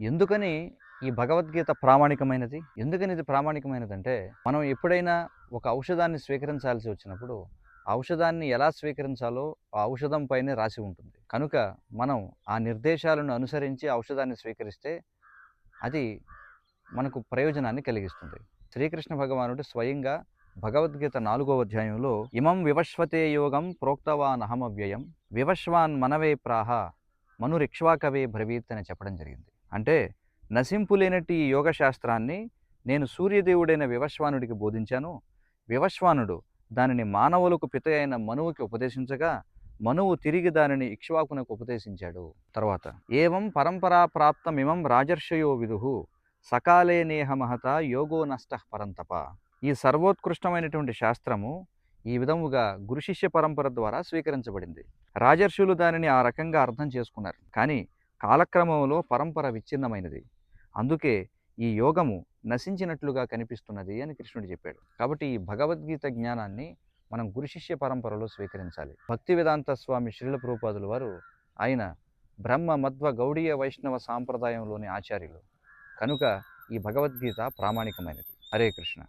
ఎందుకని ఈ భగవద్గీత ప్రామాణికమైనది? ఎందుకని ఇది ప్రామాణికమైనది అంటే మనం ఎప్పుడైనా ఒక ఔషధాన్ని స్వీకరించాల్సి వచ్చినప్పుడు ఔషధాన్ని ఎలా స్వీకరించాలో ఆ ఔషధం పైనే రాసి ఉంటుంది. కనుక మనం ఆ నిర్దేశాలను అనుసరించి ఔషధాన్ని స్వీకరిస్తే అది మనకు ప్రయోజనాన్ని కలిగిస్తుంది. శ్రీకృష్ణ భగవానుడు స్వయంగా భగవద్గీత నాలుగో అధ్యాయంలో ఇమం వివశ్వతే యోగం ప్రోక్తవాన్ అహమవ్యయం వివశ్వాన్ మనవే ప్రాహ మనురిక్ష్వాకవే బ్రవీత్ అని చెప్పడం జరిగింది. అంటే నశింపులేనట్టి ఈ యోగ శాస్త్రాన్ని నేను సూర్యదేవుడైన వివశ్వానుడికి బోధించాను. వివశ్వానుడు దానిని మానవులకు పిత అయిన మనువుకి ఉపదేశించగా మనువు తిరిగి దానిని ఇక్ష్వాకునకు ఉపదేశించాడు. తర్వాత ఏవం పరంపరా ప్రాప్తమిమం రాజర్షయో విదుహు సకాలే నేహ మహత యోగో నష్ట పరంతప. ఈ సర్వోత్కృష్టమైనటువంటి శాస్త్రము ఈ విధముగా గురు శిష్య పరంపర ద్వారా స్వీకరించబడింది. రాజర్షులు దానిని ఆ రకంగా అర్థం చేసుకున్నారు. కానీ కాలక్రమంలో పరంపర విచ్ఛిన్నమైనది. అందుకే ఈ యోగము నశించినట్లుగా కనిపిస్తున్నది అని కృష్ణుడు చెప్పాడు. కాబట్టి ఈ భగవద్గీత జ్ఞానాన్ని మనం గురు శిష్య పరంపరలో స్వీకరించాలి. భక్తి వేదాంత స్వామి శ్రీల ప్రూపాదులు వారు ఆయన బ్రహ్మ మధ్వ గౌడీయ వైష్ణవ సాంప్రదాయంలోని ఆచార్యులు. కనుక ఈ భగవద్గీత ప్రామాణికమైనది. హరే కృష్ణ.